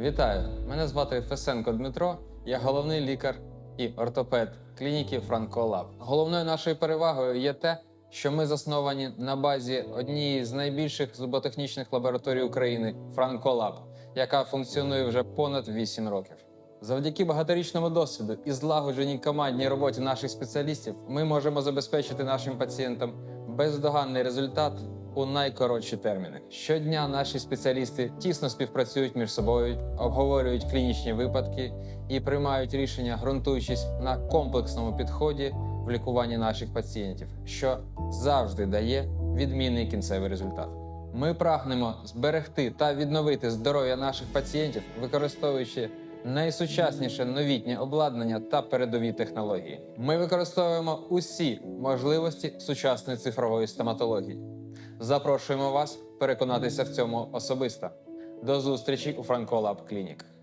Вітаю! Мене звати Фесенко Дмитро. Я головний лікар і ортопед клініки Франколаб. Головною нашою перевагою є те, що ми засновані на базі однієї з найбільших зуботехнічних лабораторій України Франколаб, яка функціонує вже понад 8 років. Завдяки багаторічному досвіду і злагодженій командній роботі наших спеціалістів ми можемо забезпечити нашим пацієнтам бездоганний результат у найкоротші терміни. Щодня наші спеціалісти тісно співпрацюють між собою, обговорюють клінічні випадки і приймають рішення, ґрунтуючись на комплексному підході в лікуванні наших пацієнтів, що завжди дає відмінний кінцевий результат. Ми прагнемо зберегти та відновити здоров'я наших пацієнтів, використовуючи найсучасніше новітнє обладнання та передові технології. Ми використовуємо усі можливості сучасної цифрової стоматології. Запрошуємо вас переконатися в цьому особисто. До зустрічі у Франколаб Клінік.